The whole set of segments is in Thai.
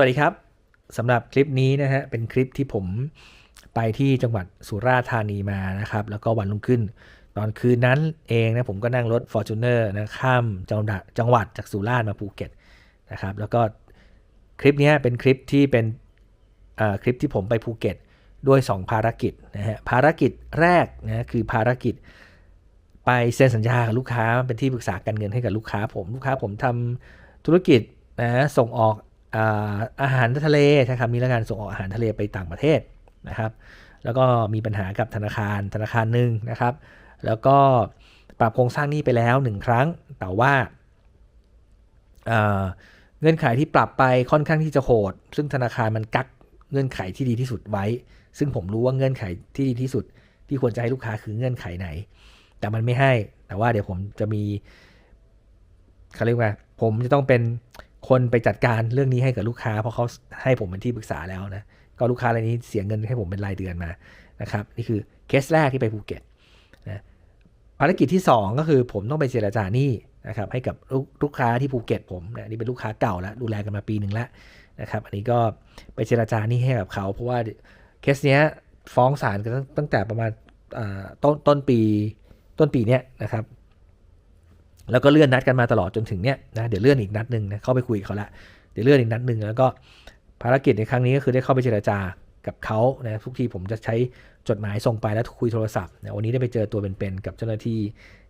วัสดีครับสำหรับคลิปนี้นะฮะเป็นคลิปที่ผมไปที่จังหวัดสุราษฎร์ธานีมานะครับ แล้วก็วันรุ่งขึ้น ตอนคืนนั้นเองนะผมก็นั่งรถ f o r t u n e r นะข้ามจังหวัดจังหวัดจากสุราษฎร์มาภูเก็ตนะครับ แล้วก็คลิปนี้เป็นคลิปที่เป็นอ่าคลิปที่ผมไปภูเก็ตด้วย 2 ภารกิจนะฮะภารกิจแรกนะคือภารกิจไปเซ็นสัญญากับลูกค้าเป็นที่ปรึกษาการเงินให้กับลูกค้าผมลูกค้าผมทำธุรกิจนะส่งออก อาหารทะเลใช่ครับมีแล้วกันส่งออกอาหารทะเลไปต่างประเทศนะครับ แล้วก็มีปัญหากับธนาคารธนาคารหนึ่งนะครับ แล้วก็ปรับโครงสร้างหนี้ไปแล้วหนึ่งครั้ง แต่ว่าเงื่อนไขที่ปรับไปค่อนข้างที่จะโหด ซึ่งธนาคารมันกักเงื่อนไขที่ดีที่สุดไว้ ซึ่งผมรู้ว่าเงื่อนไขที่ดีที่สุด ที่ควรจะให้ลูกค้าคือเงื่อนไขไหน แต่มันไม่ให้ แต่ว่าเดี๋ยวผมจะมีเขาเรียกว่า ผมจะต้องเป็น คนไปจัดการเรื่องนี้ให้กับลูกค้า เพราะเขาให้ผมเป็นที่ปรึกษาแล้วนะ ก็ลูกค้ารายนี้เสียเงินให้ผมเป็นรายเดือนมานะครับ นี่คือเคสแรกที่ไปภูเก็ตนะภารกิจที่ 2 ก็คือผมต้องไปเจรจาหนี้นะครับให้กับลูกลูกค้าที่ภูเก็ตผมนะนี่เป็นลูกค้าเก่าแล้วดูแลกันมาปีหนึ่งแล้วนะครับอันนี้ก็ไปเจรจาหนี้ให้กับเขา เพราะว่าเคสเนี้ยฟ้องศาลกันตั้งแต่ประมาณอ่าต้นต้นปีต้นปีเนี้ยนะครับ แล้วก็เลื่อนนัดกันมาตลอดจนถึงเนี้ยนะเดี๋ยวเลื่อนอีกนัดหนึ่งนะเข้าไปคุยเขาละเดี๋ยวเลื่อนอีกนัดหนึ่งแล้วก็ภารกิจในครั้งนี้ก็คือได้เข้าไปเจรจากับเขานะทุกทีผมจะใช้จดหมายส่งไปแล้วคุยโทรศัพท์นะวันนี้ได้ไปเจอตัวเป็นๆกับเจ้าหน้าที่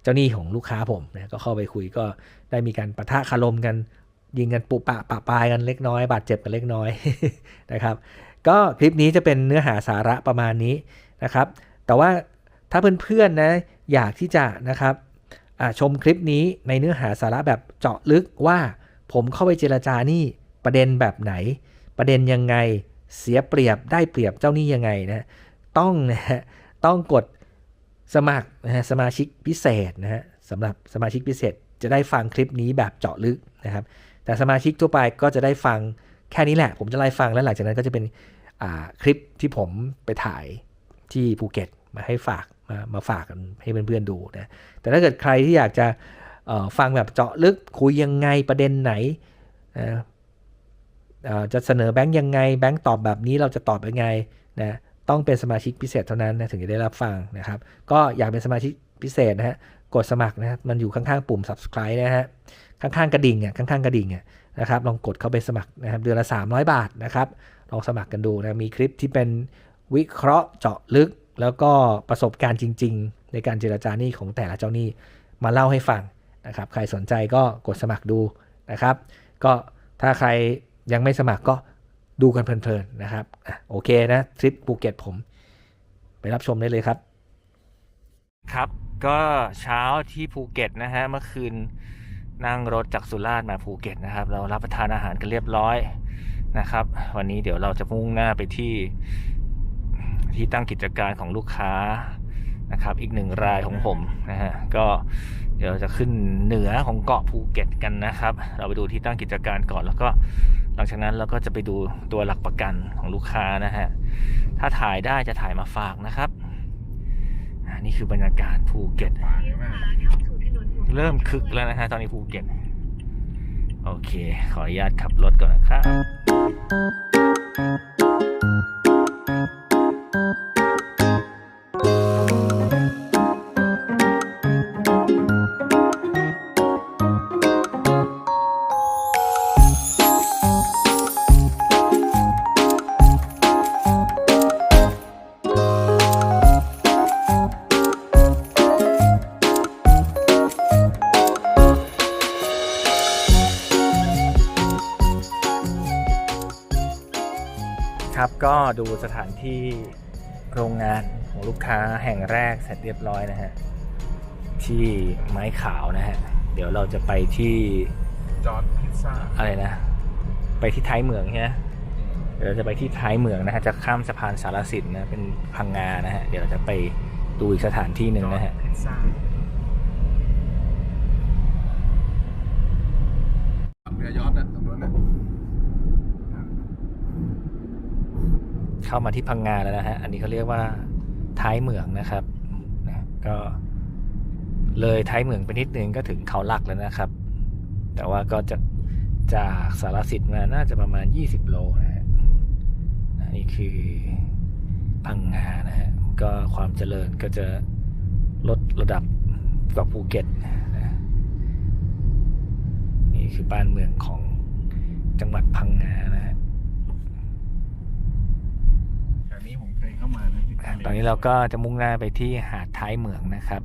เจ้าหนี้ของลูกค้าผมนะก็เข้าไปคุยก็ได้มีการปะทะคารมกัน ยิงกันปุปะปะปายกันเล็กน้อย บาดเจ็บกันเล็กน้อยนะครับ ก็คลิปนี้จะเป็นเนื้อหาสาระประมาณนี้นะครับ แต่ว่าถ้าเพื่อนๆนะอยากที่จะนะครับ ชมคลิปนี้ในเนื้อหาสาระแบบเจาะลึกว่าผมเข้าไปเจรจานี่ประเด็นแบบไหน ประเด็นยังไงเสียเปรียบได้เปรียบเจ้าหนี้ยังไงนะต้องนะฮะต้องกดสมัครนะฮะสมาชิกพิเศษนะฮะสำหรับสมาชิกพิเศษจะได้ฟังคลิปนี้แบบเจาะลึกนะครับ แต่สมาชิกทั่วไปก็จะได้ฟังแค่นี้แหละ ผมจะไล่ฟังแล้วหลังจากนั้นก็จะเป็นคลิปที่ผมไปถ่ายที่ภูเก็ตมาให้ฝาก มามาฝากกันให้เพื่อนๆดูนะแต่ถ้าเกิดใครที่อยากจะฟังแบบเจาะลึกคุยยังไงประเด็นไหนนะจะเสนอแบงค์ยังไง แบงค์ตอบแบบนี้เราจะตอบยังไงนะต้องเป็นสมาชิกพิเศษเท่านั้นนะถึงจะได้รับฟังนะครับ ก็อยากเป็นสมาชิกพิเศษนะฮะกดสมัครนะฮะมันอยู่ข้างๆปุ่ม subscribe นะฮะข้างๆกระดิ่งอะข้างๆกระดิ่งอะนะครับลองกดเข้าไปสมัครนะครับเดือนละ 300 บาทนะครับลองสมัครกันดูนะมีคลิปที่เป็นวิเคราะห์เจาะลึกแล้วก็ประสบการณ์จริง ๆ ในการเจรจาหนี้ของแต่ละเจ้าหนี้มาเล่าให้ฟังนะครับ ใครสนใจก็กดสมัครดูนะครับ ก็ถ้าใครยังไม่สมัครก็ดูกันเพลินๆนะครับอะโอเคนะทริปภูเก็ตผม ไปรับชมได้เลยครับ ครับ ก็เช้าที่ภูเก็ตนะฮะเมื่อคืนนั่งรถจากสุราษฎร์มาภูเก็ตนะครับ เรารับประทานอาหารกันเรียบร้อยนะครับ วันนี้เดี๋ยวเราจะมุ่งหน้าไปที่ ที่ตั้งกิจการของลูกค้านะครับ อีกหนึ่งรายของผมนะฮะก็เดี๋ยวจะขึ้นเหนือของเกาะภูเก็ตกันนะครับ เราไปดูที่ตั้งกิจการก่อนแล้วก็หลังจากนั้นเราก็จะไปดูตัวหลักประกันของลูกค้านะฮะถ้าถ่ายได้จะถ่ายมาฝากนะครับอ่านี่คือบรรยากาศภูเก็ต เริ่มคึกแล้วนะฮะตอนนี้ภูเก็ต โอเค ขออนุญาตขับรถก่อนนะครับ ก็ดูสถานที่โรงงานของลูกค้าแห่งแรกเสร็จเรียบร้อยนะฮะ ที่ไม้ขาวนะฮะ เดี๋ยวเราจะไปที่จอร์ดพิซซ่าอะไรนะ ไปที่ท้ายเมืองใช่ไหมเดี๋ยวเราจะไปที่ท้ายเมืองนะฮะ จะข้ามสะพานสารสินนะ เป็นพังงานะฮะ เดี๋ยวเราจะไปดูอีกสถานที่หนึ่งนะฮะ พิซซ่าเรือยอดนะตรงนู้นนะ เข้ามาที่พังงาแล้วนะฮะ อันนี้เขาเรียกว่าท้ายเหมืองนะครับนะก็เลยท้ายเหมืองไปนิดนึงก็ถึงเขาหลักแล้วนะครับ แต่ว่าก็จะจากสารสิทธิ์มาน่าจะประมาณ 20 โลนะฮะนี่คือพังงานะฮะ ก็ความเจริญก็จะลดระดับกว่าภูเก็ตนะนี่คือบ้านเมืองของจังหวัดพังงานะฮะ แถวนี้ผมเคยเข้ามานะที่ทะล ตอนนี้เราก็จะมุ่งหน้าไปที่หาดท้ายเหมืองนะครับ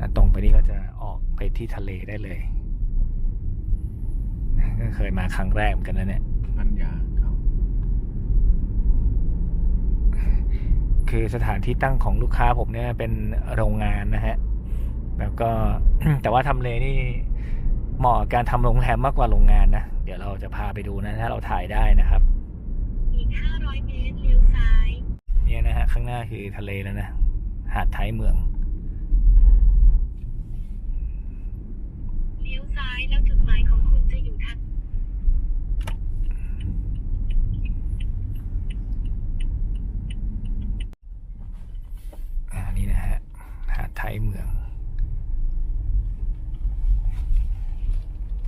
อะตรงไปนี้ก็จะออกไปที่ทะเลได้เลยก็เคยมาครั้งแรกเหมือนกันนะเนี่ยพันยาเข้าคือสถานที่ตั้งของลูกค้าผมเนี่ยเป็นโรงงานนะฮะ แล้วก็แต่ว่าทำเลนี่เหมาะกับการทำโรงแรมมากกว่าโรงงานนะ เดี๋ยวเราจะพาไปดูนะ ถ้าเราถ่ายได้นะครับ อีก 500 เมตรเลี้ยวซ้าย เนี่ยนะฮะข้างหน้าคือทะเลแล้วนะหาดท้ายเมืองเลี้ยวซ้ายแล้วจุดหมายของคุณจะอยู่ทางอ่านี่นะฮะหาดท้ายเมือง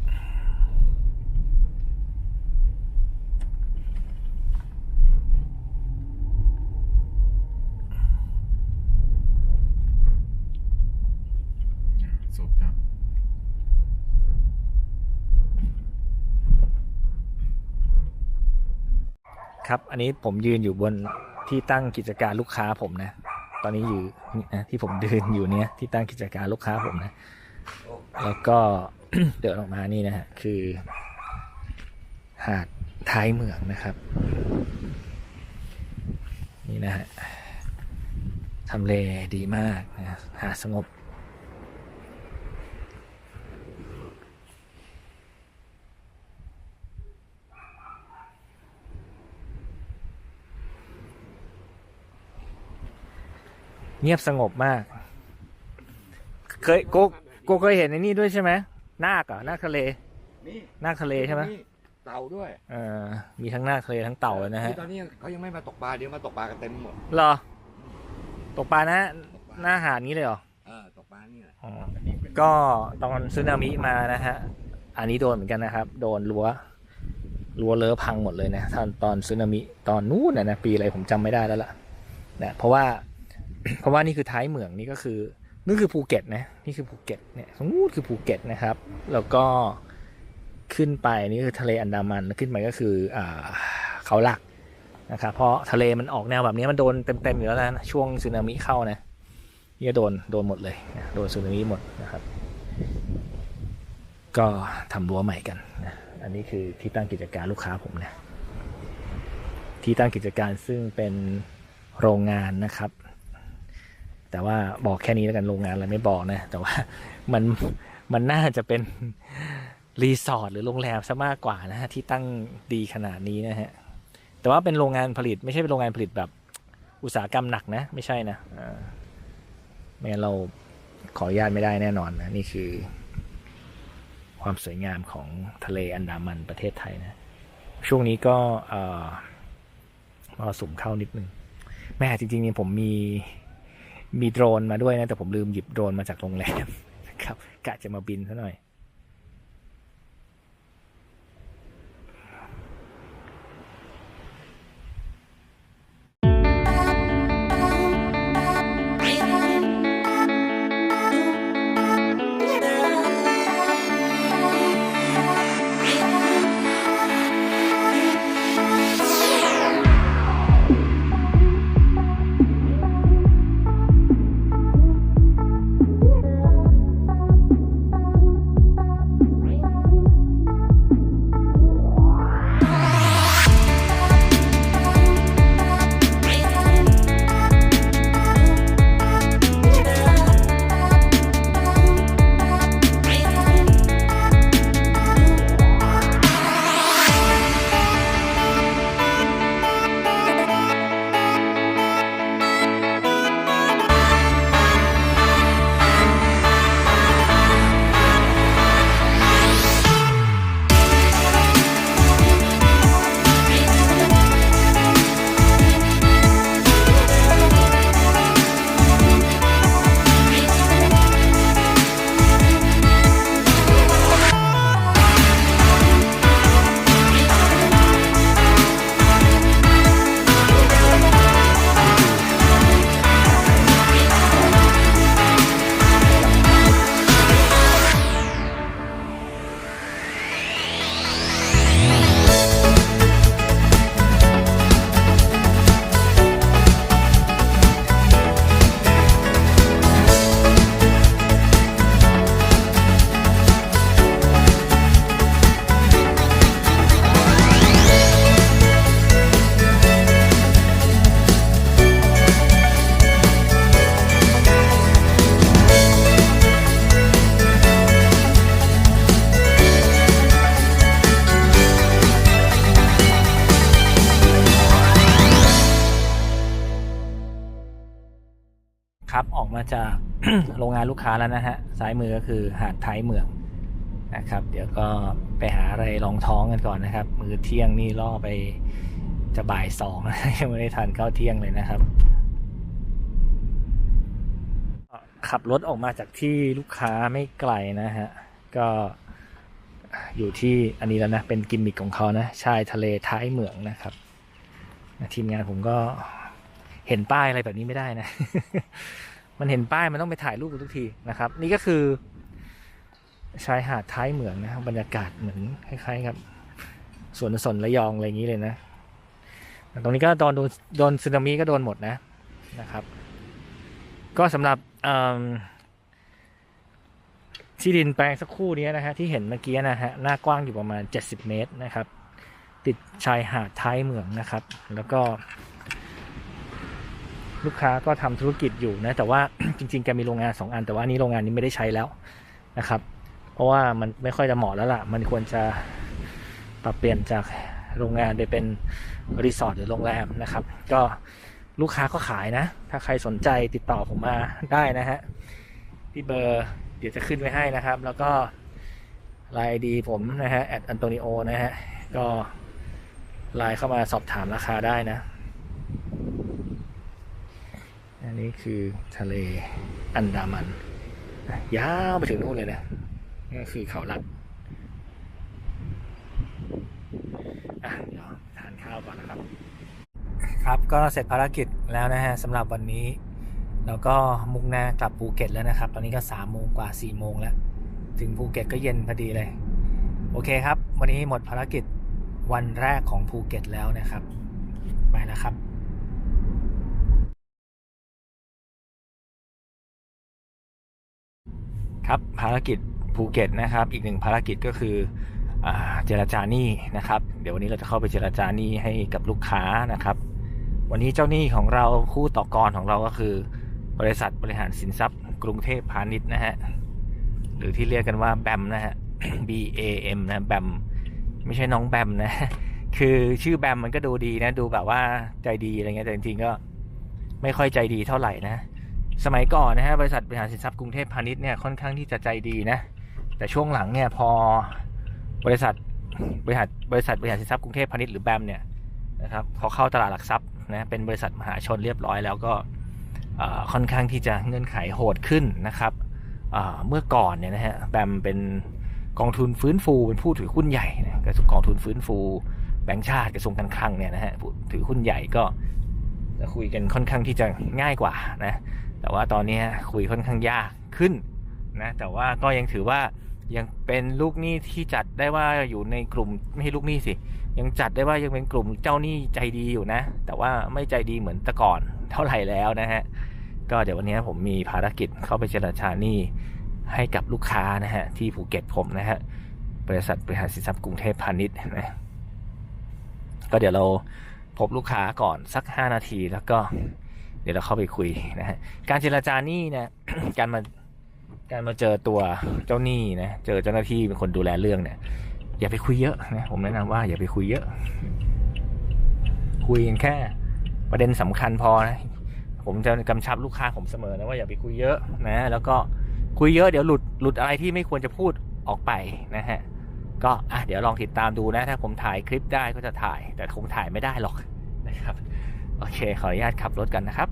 อ่าสุดครับ ครับ อันนี้ผมยืนอยู่บนที่ตั้งกิจการลูกค้าผมนะ ตอนนี้อยู่นะที่ผมเดินอยู่เนี้ยที่ตั้งกิจการลูกค้าผมนะ แล้วก็เดินออกมานี่นะฮะคือ หาดท้ายเมืองนะครับ นี่นะฮะทำเลดีมากนะหาดสงบ เงียบสงบมาก เคยโกโกเคยเห็นในนี่ด้วยใช่ไหมนาคเหรอะนาคทะเลนี่นาคทะเลใช่ไหมนี่เต่าด้วยเออมีทั้งนาคทะเลทั้งเต่าเลยนะฮะที่ตอนนี้เขายังไม่มาตกปลาเดี๋ยวมาตกปลากันเต็มหมดเหรอ ตกปลานะหน้าหาดนี้เลยเหรอเออตกปลานี่แหละอ๋อก็ตอนซึนามิมานะฮะ อันนี้โดนเหมือนกันนะครับ โดนรั้วรั้วเลอะพังหมดเลยนะตอนตอนซึนามิตอนนู้นนะนะปีอะไรผมจำไม่ได้แล้วล่ะนะเพราะว่า เพราะว่านี่คือท้ายเหมืองนี่ก็คือนี่คือภูเก็ตนะนี่คือภูเก็ตเนี่ยตรงนู้นคือภูเก็ตนะครับ แล้วก็ขึ้นไปนี่คือทะเลอันดามันขึ้นไปก็คืออ่าเขาหลักนะครับเพราะทะเลมันออกแนวแบบนี้มันโดนเต็มๆอยู่แล้วนะช่วงสึนามิเข้านะนี่โดนโดนหมดเลยนะโดนสึนามิหมดนะครับ ก็ทำรั้วใหม่กันนะอันนี้คือที่ตั้งกิจการลูกค้าผมนะที่ตั้งกิจการซึ่งเป็นโรงงานนะครับ แต่ว่าบอกแค่นี้แล้วกันโรงงานอะไรไม่บอกนะ แต่ว่ามันมันน่าจะเป็นรีสอร์ทหรือโรงแรมซะมากกว่านะฮะที่ตั้งดีขนาดนี้นะฮะแต่ว่าเป็นโรงงานผลิตไม่ใช่เป็นโรงงานผลิตแบบอุตสาหกรรมหนักนะ ไม่ใช่นะไม่งั้นเราขออนุญาตไม่ได้แน่นอนนะนี่คือ ความสวยงามของทะเลอันดามันประเทศไทยนะ ช่วงนี้ก็มรสุมเข้านิดนึงแม่จริงๆเนี่ยผมมี มีโดรนมาด้วยนะ แต่ผมลืมหยิบโดรนมาจากโรงแรมนะครับกะจะมาบินซะหน่อย มาจากโรงงานลูกค้าแล้วนะฮะซ้ายมือก็คือหาดท้ายเมืองนะครับ เดี๋ยวก็ไปหาอะไรรองท้องกันก่อนนะครับ มือเที่ยงนี่ล่อไปจะบ่ายสองยังไม่ได้ทานข้าวเที่ยงเลยนะครับ ขับรถออกมาจากที่ลูกค้าไม่ไกลนะฮะ ก็อยู่ที่อันนี้แล้วนะ เป็นกิมมิคของเขานะ ชายทะเลท้ายเหมืองนะครับ ทีมงานผมก็เห็นป้ายอะไรแบบนี้ไม่ได้นะ มันเห็นป้ายมันต้องไปถ่ายรูปกันทุกทีนะครับ นี่ก็คือชายหาดท้ายเหมืองนะครับบรรยากาศเหมือนคล้ายๆกับสวนสนระยองอะไรอย่างนี้เลยนะตรงนี้ก็โดนโดนโดนสึนามิก็โดนหมดนะนะครับ ก็สำหรับที่ดินแปลงสักครู่นี้นะฮะที่เห็นเมื่อกี้นะฮะหน้ากว้างอยู่ประมาณ 70 เมตรนะครับ ติดชายหาดท้ายเหมืองนะครับ แล้วก็ ลูกค้าก็ทำธุรกิจอยู่นะแต่ว่าจริงๆแกมีโรงงานสองอัน แต่ว่านนี้โรงงานนี้ไม่ได้ใช้แล้วนะครับ เพราะว่ามันไม่ค่อยจะเหมาะแล้วล่ะ มันควรจะปรับเปลี่ยนจากโรงงานไปเป็นรีสอร์ทหรือโรงแรมนะครับ ก็ลูกค้าก็ขายนะ ถ้าใครสนใจติดต่อผมมาได้นะฮะที่เบอร์เดี๋ยวจะขึ้นไว้ให้นะครับ แล้วก็ไลน์ดีผมนะฮะแอดอันโตนิโอนะฮะก็ไลน์เข้ามาสอบถามราคาได้นะ อันนี้คือทะเลอันดามัน ยาวไปถึงนู่นเลยนะนี่คือเขาลัดอะเดี๋ยวทานข้าวก่อนนะครับ ครับก็เสร็จภารกิจแล้วนะฮะสำหรับวันนี้ แล้วก็มุ่งหน้ากลับภูเก็ตแล้วนะครับ ตอนนี้ก็สามโมงกว่าสี่โมงแล้ว ถึงภูเก็ตก็เย็นพอดีเลย โอเคครับ วันนี้หมดภารกิจวันแรกของภูเก็ตแล้วนะครับ ไปแล้วครับ ครับภารกิจภูเก็ตนะครับ อีกหนึ่งภารกิจก็คืออเจรจาหนี้นะครับ เดี๋ยววันนี้เราจะเข้าไปเจรจาหนี้ให้กับลูกค้านะครับ วันนี้เจ้าหนี้ของเราคู่ต่อกรของเราก็คือ บริษัทบริหารสินทรัพย์ กรุงเทพพาณิชย์นะฮะหรือที่เรียกกันว่าแบมนะฮะ B A M นะแบมไม่ใช่น้องแบมนะ คือชื่อแบมมันก็ดูดีนะ ดูแบบว่าใจดีอะไรเงี้ยแต่จริงๆก็ไม่ค่อยใจดีเท่าไหร่นะ สมัยก่อนนะฮะบริษัทบริหารสินทรัพย์กรุงเทพพาณิชย์เนี่ยค่อนข้างที่จะใจดีนะ แต่ช่วงหลังเนี่ยพอบริษัทบริหารบริษัทบริหารสินทรัพย์กรุงเทพพาณิชย์หรือแบมเนี่ยนะครับเขาเข้าตลาดหลักทรัพย์นะเป็นบริษัทมหาชนเรียบร้อยแล้วก็ค่อนข้างที่จะเงื่อนไขโหดขึ้นนะครับเมื่อก่อนเนี่ยนะฮะแบมเป็นกองทุนฟื้นฟูเป็นผู้ถือหุ้นใหญ่นะกระทรวงกองทุนฟื้นฟูแบงก์ชาติกระทรวงการคลังเนี่ยนะฮะผู้ถือหุ้นใหญ่ก็จะคุยกันค่อนข้างที่จะง่ายกว่านะ แต่ว่าตอนนี้คุยค่อนข้างยากขึ้นนะแต่ว่าก็ยังถือว่ายังเป็นลูกหนี้ที่จัดได้ว่าอยู่ในกลุ่มไม่ใช่ลูกหนี้สิ ยังจัดได้ว่ายังเป็นกลุ่มเจ้าหนี้ใจดีอยู่นะ แต่ว่าไม่ใจดีเหมือนแต่ก่อนเท่าไหร่แล้วนะฮะก็เดี๋ยววันนี้ผมมีภารกิจเข้าไปเจรจาหนี้ให้กับลูกค้านะฮะที่ภูเก็ตผมนะฮะบริษัทบริหารสินทรัพย์กรุงเทพพาณิชย์นะก็เดี๋ยวเราพบลูกค้าก่อนสัก 5 นาทีแล้วก็ ดี๋ยวเราเข้าไปคุยนะฮะการเจรจานี้เนี่ยการมาการมาเจอตัวเจ้าหนี้นะเจอเจ้าหน้าที่เป็นคนดูแลเรื่องเนี่ยอย่าไปคุยเยอะนะผมแนะนำว่าอย่าไปคุยเยอะ คุยกันแค่ ประเด็นสำคัญพอนะผมจะกำชับลูกค้าผมเสมอนะว่าอย่าไปคุยเยอะนะ แล้วก็คุยเยอะเดี๋ยวหลุดหลุดอะไรที่ไม่ควรจะพูดออกไปนะฮะก็อะเดี๋ยวลองติดตามดูนะ ถ้าผมถ่ายคลิปได้ก็จะถ่าย แต่คงถ่ายไม่ได้หรอกนะครับ โอเค ขออนุญาตขับรถกันนะครับ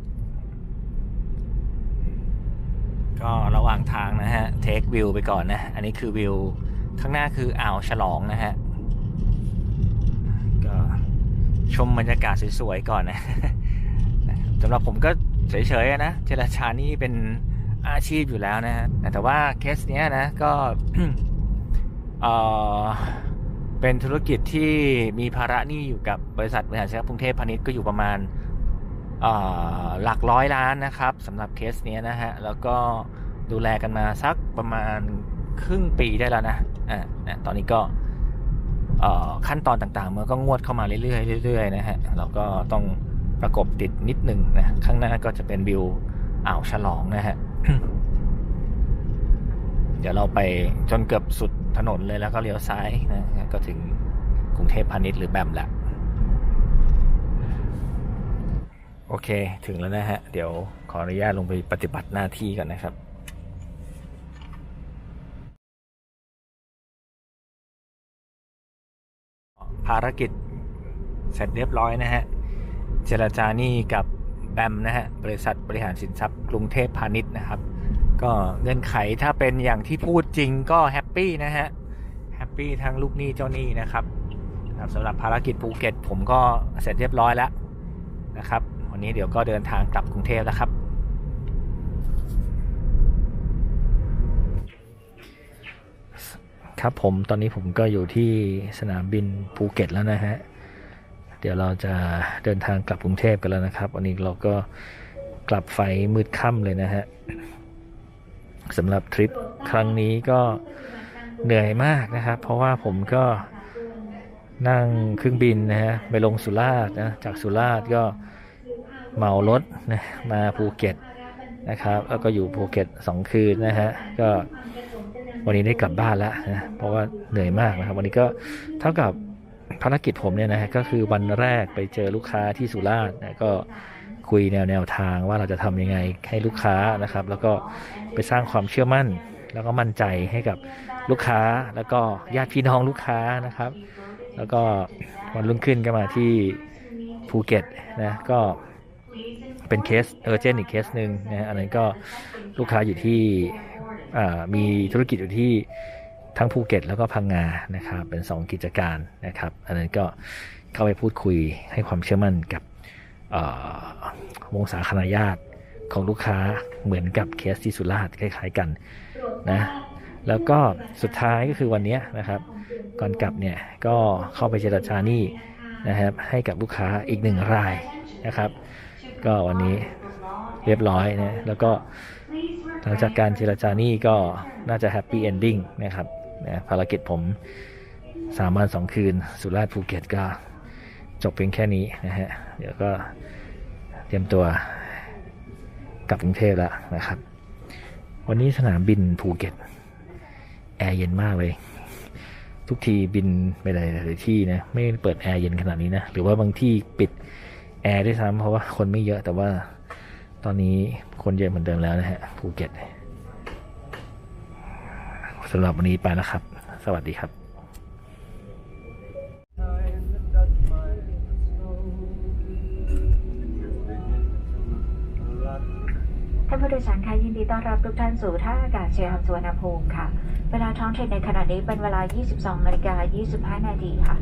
ก็ระหว่างทางนะฮะเทควิวไปก่อนนะ อันนี้คือวิว ข้างหน้าคืออ่าวฉลองนะฮะก็ชมบรรยากาศสวยๆก่อนนะสำหรับผมก็เฉยๆนะเจรจานี่เป็นอาชีพอยู่แล้วนะฮะแต่ว่าเคสเนี้ยนะก็เอ่อเป็นธุรกิจที่มีภาระหนี้อยู่กับบริษัทบริหารสินทรัพย์กรุงเทพพาณิชย์ก็อยู่ประมาณ หลักร้อยล้านนะครับสำหรับเคสเนี้ยนะฮะ แล้วก็ดูแลกันมาสักประมาณครึ่งปีได้แล้วนะอ่านะตอนนี้ก็ขั้นตอนต่างๆมันก็งวดเข้ามาเรื่อยๆเรื่อยๆนะฮะเราก็ต้องประกบติดนิดหนึ่งนะข้างหน้าก็จะเป็นวิวอ่าวฉลองนะฮะเดี๋ยวเราไปจนเกือบสุดถนนเลยแล้วก็เลี้ยวซ้ายนะก็ถึงกรุงเทพพาณิชย์หรือแบมแหละ โอเคถึงแล้วนะฮะ เดี๋ยวขออนุญาตลงไปปฏิบัติหน้าที่กันนะครับภารกิจเสร็จเรียบร้อยนะฮะ เจรจานี้กับแบมนะฮะ บริษัทบริหารสินทรัพย์กรุงเทพพาณิชย์นะครับ ก็เงื่อนไขถ้าเป็นอย่างที่พูดจริงก็แฮปปี้นะฮะ แฮปปี้ทั้งลูกหนี้เจ้าหนี้นะครับสำหรับภารกิจภูเก็ตผมก็เสร็จเรียบร้อยแล้วนะครับ วันนี้เดี๋ยวก็เดินทางกลับกรุงเทพแล้วครับ ครับผมตอนนี้ผมก็อยู่ที่สนามบินภูเก็ตแล้วนะฮะ เดี๋ยวเราจะเดินทางกลับกรุงเทพกันแล้วนะครับ วันนี้เราก็กลับไฟมืดค่ำเลยนะฮะสำหรับทริปครั้งนี้ก็เหนื่อยมากนะครับ เพราะว่าผมก็นั่งเครื่องบินนะฮะไปลงสุราษฎร์นะจากสุราษฎร์ก็ เหมารถนะมาภูเก็ตนะครับ แล้วก็อยู่ภูเก็ตสองคืนนะฮะก็วันนี้ได้กลับบ้านแล้วนะเพราะว่าเหนื่อยมากนะครับ วันนี้ก็เท่ากับภารกิจผมเนี่ยนะฮะก็คือวันแรกไปเจอลูกค้าที่สุราษฎร์นะก็คุยแนวแนวทางว่าเราจะทำยังไงให้ลูกค้านะครับ แล้วก็ไปสร้างความเชื่อมั่น แล้วก็มั่นใจให้กับลูกค้าแล้วก็ญาติพี่น้องลูกค้านะครับ แล้วก็วันรุ่งขึ้นก็มาที่ภูเก็ตนะก็ เป็นเคสเออเจนอีกเคสหนึ่งนะฮะอันนั้นก็ลูกค้าอยู่ที่มีธุรกิจอยู่ที่ทั้งภูเก็ตแล้วก็พังงานะครับ เป็น 2 กิจการนะครับ อันนั้นก็เข้าไปพูดคุยให้ความเชื่อมั่นกับวงสาคณาญาติของลูกค้าเหมือนกับเคสที่สุราษฎร์คล้าย ๆกันนะแล้วก็สุดท้ายก็คือวันนี้นะครับ ก่อนกลับเนี่ยก็เข้าไปเจรจาหนี้นะครับให้กับลูกค้าอีกหนึ่งรายนะครับ ก็วันนี้เรียบร้อยนะแล้วก็หลังจากการเจรจานี่ก็น่าจะแฮปปี้เอนดิ้งนะครับนะภารกิจผมสามวันสองคืน สุราษฎร์ภูเก็ตก็จบเพียงแค่นี้นะฮะเดี๋ยวก็เตรียมตัวกลับกรุงเทพแล้วนะครับ วันนี้สนามบินภูเก็ตแอร์เย็นมากเลย ทุกทีบินไปหลายที่นะไม่เปิดแอร์เย็นขนาดนี้นะ หรือว่าบางที่ปิด แอร์ด้วยซ้ำเพราะว่าคนไม่เยอะแต่ว่าตอนนี้คนเยอะเหมือนเดิมแล้วนะฮะภูเก็ตสำหรับวันนี้ไปแล้วครับ สวัสดีครับท่านผู้โดยสารคะยินดีต้อนรับทุกท่านสู่ท่าอากาศเชียร์สุวรรณภูมิค่ะ เวลาท้องถิ่นในขณะนี้เป็นเวลา 22นาฬิกา25 นาทีค่ะ